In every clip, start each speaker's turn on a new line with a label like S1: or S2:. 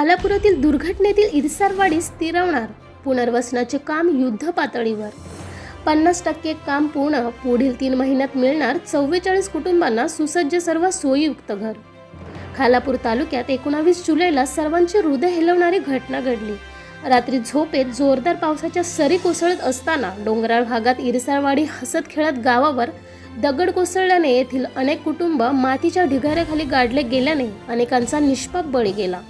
S1: खालापुरातील दुर्घटनेतील इरसारवाडी स्थिरवणार पुनर्वसनाचे काम युद्ध पातळीवर. पन्नास टक्के काम पूर्ण पुढील तीन महिन्यात मिळणार चव्वेचाळीस कुटुंबांना सुसज्ज सर्व सोयीयुक्त घर. खालापूर तालुक्यात एकोणावीस जुलैला सर्वांचे हृदय हेलवणारी घटना घडली. रात्री झोपेत जोरदार पावसाच्या सरी कोसळत असताना डोंगराळ भागात इरसाळवाडी हसत खेळत गावावर दगड कोसळल्याने येथील अनेक कुटुंब मातीच्या ढिगाऱ्याखाली गाडले गेल्याने अनेकांचा निष्पाप बळी गेला.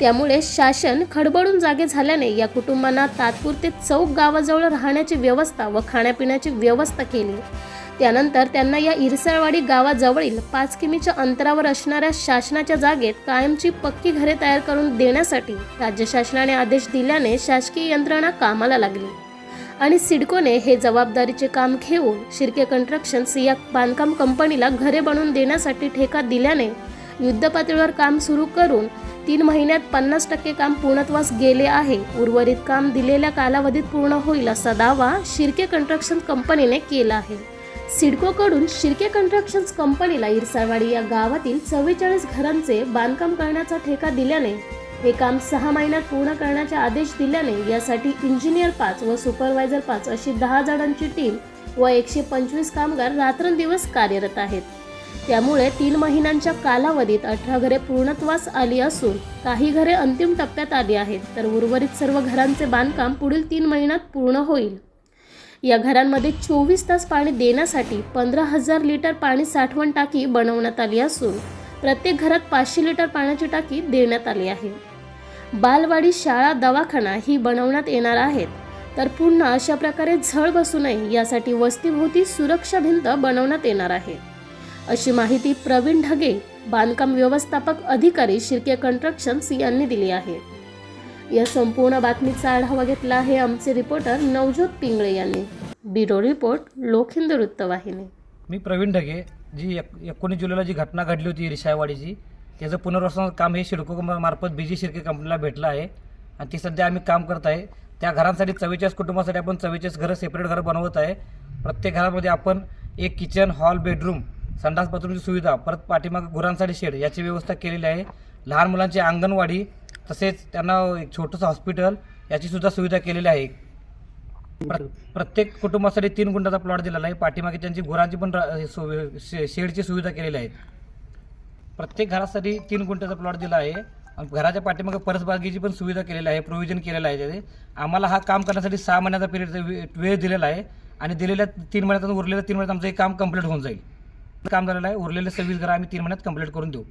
S1: त्यामुळे शासन खडबडून जागे झाल्याने या कुटुंबांना तात्पुरते चौक गावाजवळ राहण्याची व्यवस्था व खाण्यापिण्याची व्यवस्था केली. त्यानंतर त्यांना या इरसाळवाडी गावाजवळील पाच किमीच्या अंतरावर असणाऱ्या शासनाच्या जागेत कायमची पक्की घरे तयार करून देण्यासाठी राज्य शासनाने आदेश दिल्याने शासकीय यंत्रणा कामाला लागली. आणि सिडकोने हे जबाबदारीचे काम घेऊन शिर्के कन्स्ट्रक्शन्स या बांधकाम कंपनीला घरे बनवून देण्यासाठी ठेका दिल्याने युद्धपातळीवर काम सुरू करून तीन महिन्यात पन्नास टक्के काम पूर्णत्वास गेले आहे. उर्वरित काम दिलेल्या कालावधीत पूर्ण होईल असा दावा शिर्के कन्स्ट्रक्शन कंपनीने केला आहे. सिडकोकडून शिर्के कन्स्ट्रक्शन्स कंपनीला इरसाळवाडी या गावातील चव्वेचाळीस घरांचे बांधकाम करण्याचा ठेका दिल्याने हे काम सहा महिन्यात पूर्ण करण्याचे आदेश दिल्याने यासाठी इंजिनियर पाच व सुपरवायझर पाच अशी दहा जणांची टीम व एकशे पंचवीस कामगार रात्रंदिवस कार्यरत आहेत. त्यामुळे तीन महिन्यांच्या कालावधीत अठरा घरे पूर्णत्वास आली असून काही घरे अंतिम टप्प्यात आली आहेत तर उर्वरित सर्व घरांचे बांधकाम पुढील तीन महिन्यात पूर्ण होईल. या घरांमध्ये चोवीस तास पाणी देण्यासाठी पंधरा हजार लिटर पाणी साठवण टाकी बनवण्यात आली असून प्रत्येक घरात पाचशे लिटर पाण्याची टाकी देण्यात आली आहे. बालवाडी शाळा दवाखाना ही बनवण्यात येणार आहेत तर पुन्हा अशा प्रकारे झळ बसू नये यासाठी वस्तीभोवती सुरक्षा भिंत बनवण्यात येणार आहे. अशी माहिती प्रवीण ढगे बांधकाम व्यवस्थापक अधिकारी शिर्के कन्स्ट्रक्शन्स यांनी दिली आहे. या संपूर्ण बातमीचा आढावा घेतला आहे आमचे रिपोर्टर नवज्योत पिंगळे यांनी. ब्युरो रिपोर्ट लोकहिंद वृत्तवाहिनी.
S2: मी प्रवीण ढगे जी एक एकोणीस जुलैला जी घटना घडली होती रिशायवाडीची त्याचं पुनर्वसन काम हे शिडको मार्फत बी जी शिर्के कंपनीला भेटलं आहे. आणि ती सध्या आम्ही काम करत आहे. त्या घरांसाठी चव्वेचाळीस कुटुंबासाठी आपण चव्वेचाळीस घरं सेपरेट घरं बनवत आहे. प्रत्येक घरामध्ये आपण एक किचन हॉल बेडरूम संडास बाथरूमची सुविधा परत पाठीमागं गुरांसाठी शेड याची व्यवस्था केलेली आहे. लहान मुलांची अंगणवाडी तसेच त्यांना एक छोटंसं हॉस्पिटल याची सुद्धा सुविधा केलेली आहे. प्र- प्रत्येक कुटुंबासाठी तीन गुंठाचा प्लॉट दिलेला आहे. पाठीमागे त्यांची गुरांची पण शे- शेडची सुविधा केलेली आहे. प्रत्येक घरासाठी तीन गुंठ्याचा प्लॉट दिला आहे. आणि घराच्या पाठीमागे परसबागेची पण सुविधा केलेली आहे प्रोव्हिजन केलेलं आहे त्याचे. आम्हाला हा काम करण्यासाठी सहा महिन्याचा पिरियड वेळ दिलेला आहे. आणि दिलेल्या तीन महिन्यात उरलेल्या तीन महिन्यात आमचं हे काम कंप्लीट होऊन जाईल. काम झालेलं आहे उरलेले सव्वीस घर आम्ही तीन महिन्यात कंप्लीट करून देऊ.